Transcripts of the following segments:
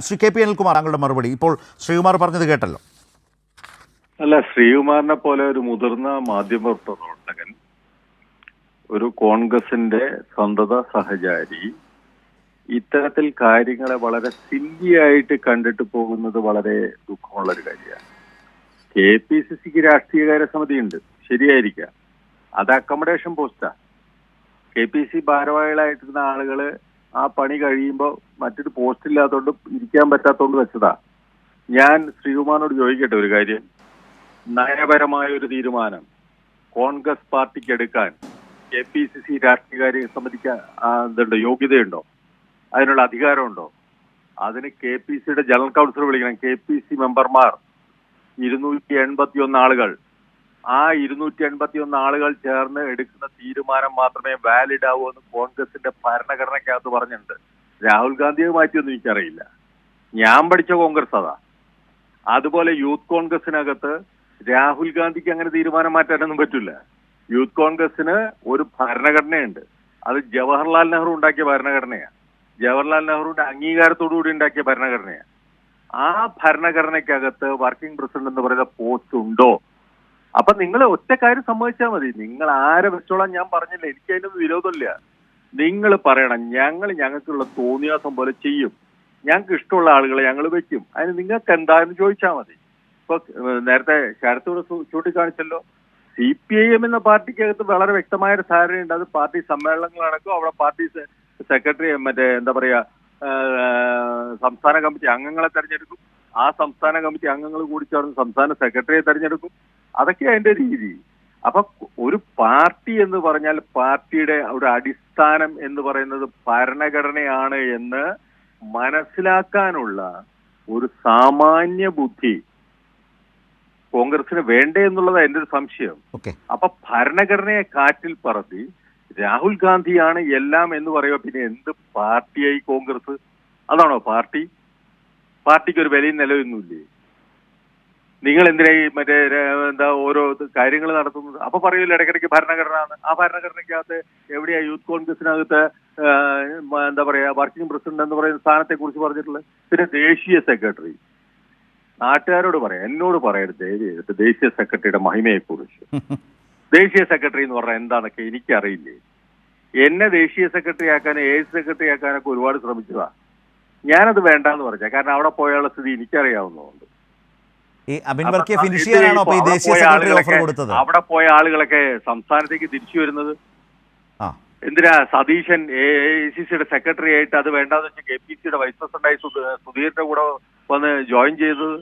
Shri K P Anilkumar താങ്കളുടെ മറുപടി. ഇപ്പോൾ ശ്രീകുമാർ പറഞ്ഞത് കേട്ടല്ലോ. അല്ല ശ്രീകുമാറിനെ പോലെ ഒരു മുതിർന്ന മാധ്യമ പ്രവർത്തകൻ ഒരു കോൺഗ്രസിന്റെ സ്വന്തത സഹചാരി ഇത്തരത്തിൽ കാര്യങ്ങളെ വളരെ സില്ലിയായിട്ട് കണ്ടിട്ട് പോകുന്നത് വളരെ ദുഃഖമുള്ള ഒരു കാര്യമാണ്. കെ പി സി സിക്ക് രാഷ്ട്രീയകാര്യ സമിതിയുണ്ട് ശരിയായിരിക്കാം. അത് അക്കോമഡേഷൻ പോസ്റ്റാ കെ പി സി ഭാരവാഹികളായിട്ടിരുന്ന ആളുകൾ ആ പണി കഴിയുമ്പോൾ മറ്റൊരു പോസ്റ്റ് ഇല്ലാത്തതുകൊണ്ട് ഇരിക്കാൻ പറ്റാത്തതുകൊണ്ട് വെച്ചതാ. ഞാൻ ശ്രീകുമാറിനോട് ചോദിക്കട്ടെ ഒരു കാര്യം? നയപരമായ ഒരു തീരുമാനം കോൺഗ്രസ് പാർട്ടിക്ക് എടുക്കാൻ കെ പി സി സി രാഷ്ട്രീയകാര്യ സമിതിക്ക് യോഗ്യതയുണ്ടോ? അതിനുള്ള അധികാരമുണ്ടോ? അതിന് കെ പി സിയുടെ ജനറൽ കൗൺസിൽ വിളിക്കണം. കെ പി സി മെമ്പർമാർ ഇരുന്നൂറ്റി എൺപത്തി ഒന്ന് ആളുകൾ ആ ഇരുന്നൂറ്റി എൺപത്തി ഒന്ന് ആളുകൾ ചേർന്ന് എടുക്കുന്ന തീരുമാനം മാത്രമേ വാലിഡ് ആവൂ എന്ന് കോൺഗ്രസിന്റെ ഭരണഘടനയ്ക്കകത്ത് പറഞ്ഞിട്ടുണ്ട്. രാഹുൽ ഗാന്ധിയെ മാറ്റിയൊന്നും എനിക്കറിയില്ല. ഞാൻ പഠിച്ച കോൺഗ്രസ് അതാ. അതുപോലെ യൂത്ത് കോൺഗ്രസിനകത്ത് രാഹുൽ ഗാന്ധിക്ക് അങ്ങനെ തീരുമാനം മാറ്റാനൊന്നും പറ്റില്ല. യൂത്ത് കോൺഗ്രസിന് ഒരു ഭരണഘടനയുണ്ട്. അത് ജവഹർലാൽ നെഹ്റു ഉണ്ടാക്കിയ ഭരണഘടനയാണ് ജവഹർലാൽ നെഹ്റുവിന്റെ അംഗീകാരത്തോടുകൂടി ഉണ്ടാക്കിയ ഭരണഘടനയാണ് ആ ഭരണഘടനയ്ക്കകത്ത് വർക്കിംഗ് പ്രസിഡന്റ് എന്ന് പറയുന്ന പോസ്റ്റ് ഉണ്ടോ അപ്പൊ നിങ്ങൾ ഒറ്റ കാര്യം സമ്മതിച്ചാൽ മതി. നിങ്ങൾ ആരെ വെച്ചോളാം ഞാൻ പറഞ്ഞില്ല. എനിക്ക് അതിനൊന്നും വിരോധമില്ല. നിങ്ങൾ പറയണം. ഞങ്ങൾ ഞങ്ങൾക്കുള്ള തോന്നിയാസം പോലെ ചെയ്യും. ഞങ്ങൾക്ക് ഇഷ്ടമുള്ള ആളുകളെ ഞങ്ങൾ വെക്കും. അതിന് നിങ്ങൾക്ക് എന്താന്ന് ചോദിച്ചാൽ മതി. ഇപ്പൊ നേരത്തെ ശരത്തോട് ചൂണ്ടിക്കാണിച്ചല്ലോ. സി പി ഐ എം എന്ന പാർട്ടിക്കകത്ത് വളരെ വ്യക്തമായ ഒരു ധാരണയുണ്ട്. അത് പാർട്ടി സമ്മേളനങ്ങൾ നടക്കും അവിടെ പാർട്ടി സെക്രട്ടറി മറ്റേ എന്താ പറയാ സംസ്ഥാന കമ്മിറ്റി അംഗങ്ങളെ തെരഞ്ഞെടുക്കും. ആ സംസ്ഥാന കമ്മിറ്റി അംഗങ്ങൾ കൂടി ചേർന്ന് സംസ്ഥാന സെക്രട്ടറിയെ തെരഞ്ഞെടുക്കും. അതൊക്കെ അതിന്റെ രീതി. അപ്പൊ ഒരു പാർട്ടി എന്ന് പറഞ്ഞാൽ പാർട്ടിയുടെ ഒരു അടിസ്ഥാനം എന്ന് പറയുന്നത് ഭരണഘടനയാണ് എന്ന് മനസ്സിലാക്കാനുള്ള ഒരു സാമാന്യ ബുദ്ധി കോൺഗ്രസിന് വേണ്ടേ എന്നുള്ളത് എന്റെ ഒരു സംശയം. അപ്പൊ ഭരണഘടനയെ കാറ്റിൽ പറത്തി രാഹുൽ ഗാന്ധിയാണ് എല്ലാം എന്ന് പറയുക. പിന്നെ എന്ത് പാർട്ടിയായി കോൺഗ്രസ്? അതാണോ പാർട്ടി? പാർട്ടിക്ക് ഒരു വിലയും നിലയൊന്നുമില്ലേ? നിങ്ങൾ എന്തിനാ ഈ മറ്റേ എന്താ ഓരോ കാര്യങ്ങൾ നടത്തുന്നത്? അപ്പൊ പറയൂല ഇടയ്ക്കിടയ്ക്ക് ഭരണഘടന. ആ ഭരണഘടനയ്ക്കകത്ത് എവിടെയാ യൂത്ത് കോൺഗ്രസിനകത്ത് എന്താ പറയാ വർക്കിംഗ് പ്രസിഡന്റ് എന്ന് പറയുന്ന സ്ഥാനത്തെ കുറിച്ച് പറഞ്ഞിട്ടുള്ളത്? പിന്നെ ദേശീയ സെക്രട്ടറി. നാട്ടുകാരോട് പറയാം. എന്നോട് പറയരുത്. ദേശീയ സെക്രട്ടറിയുടെ മഹിമയെ കുറിച്ച് ദേശീയ സെക്രട്ടറി എന്ന് പറഞ്ഞാൽ എന്താണെന്നൊക്കെ എനിക്കറിയില്ലേ? എന്നെ ദേശീയ സെക്രട്ടറി ആക്കാനും ഏജ് സെക്രട്ടറി ആക്കാനൊക്കെ ഒരുപാട് ശ്രമിച്ചതാ. ഞാനത് വേണ്ടാന്ന് പറഞ്ഞ. കാരണം അവിടെ പോയുള്ള സ്ഥിതി എനിക്കറിയാവുന്നതുകൊണ്ട്. ഈ അബിൻ ഫിനിഷ് ചെയ്യാനാണോ ഈ അവിടെ ദേശീയ പോയ സെക്രട്ടറി ഓഫർ ആളുകളൊക്കെ- കൊടുത്തത്? അവിടെ പോയ ആളുകളൊക്കെ സംസ്ഥാനത്തേക്ക് തിരിച്ചു വരുന്നത്? എന്തിനാ? സതീശൻ എ സി സിയുടെ സെക്രട്ടറി ആയിട്ട് അത് വേണ്ടാന്ന് വെച്ചാൽ കെ പി സിയുടെ വൈസ് പ്രസിഡന്റായി സുധ- സുധീറിന്റെ കൂടെ വന്ന് ജോയിൻ ചെയ്തത്?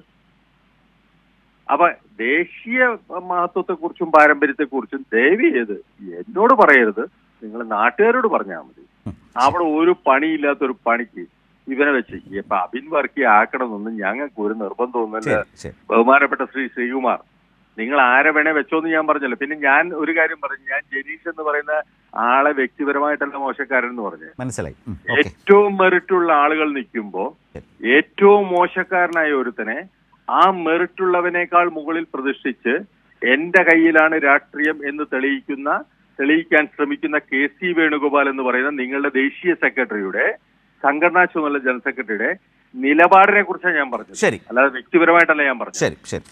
അപ്പൊ ദേശീയ മഹത്വത്തെ കുറിച്ചും പാരമ്പര്യത്തെ കുറിച്ചും ദയവ് ചെയ്ത് എന്നോട് പറയരുത്. നിങ്ങൾ നാട്ടുകാരോട് പറഞ്ഞാൽ മതി. അവിടെ ഒരു പണിയില്ലാത്തൊരു പണിക്ക് ഇവനെ വെച്ച്. ഇപ്പൊ അബിൻ വർക്കി ആക്കണമെന്നൊന്നും ഞങ്ങൾക്ക് ഒരു നിർബന്ധമൊന്നുമില്ല. ബഹുമാനപ്പെട്ട ശ്രീ ശ്രീകുമാർ നിങ്ങൾ ആരെ വേണേ വെച്ചോന്ന് ഞാൻ പറഞ്ഞല്ലോ. പിന്നെ ഞാൻ ഒരു കാര്യം പറഞ്ഞു. ഞാൻ ജനീഷ് എന്ന് പറയുന്ന ആളെ വ്യക്തിപരമായിട്ടല്ല മോശക്കാരൻ എന്ന് പറഞ്ഞു. മനസ്സിലായി. ഏറ്റവും മെറിറ്റുള്ള ആളുകൾ നിൽക്കുമ്പോൾ ഏറ്റവും മോശക്കാരനായ ഒരുത്തനെ ആ മെറിറ്റുള്ളവനേക്കാൾ മുകളിൽ പ്രതിഷ്ഠിച്ച് എന്റെ കയ്യിലാണ് രാഷ്ട്രീയം എന്ന് തെളിയിക്കുന്ന തെളിയിക്കാൻ ശ്രമിക്കുന്ന കെ സി വേണുഗോപാൽ എന്ന് പറയുന്ന നിങ്ങളുടെ ദേശീയ സെക്രട്ടറിയുടെ സംഘടനാ ചുമതല ജനറൽ സെക്രട്ടറിയുടെ നിലപാടിനെ കുറിച്ചാണ് ഞാൻ പറഞ്ഞത്. ശരി. അല്ലാതെ വ്യക്തിപരമായിട്ടല്ല ഞാൻ പറഞ്ഞത്. ശരി ശരി.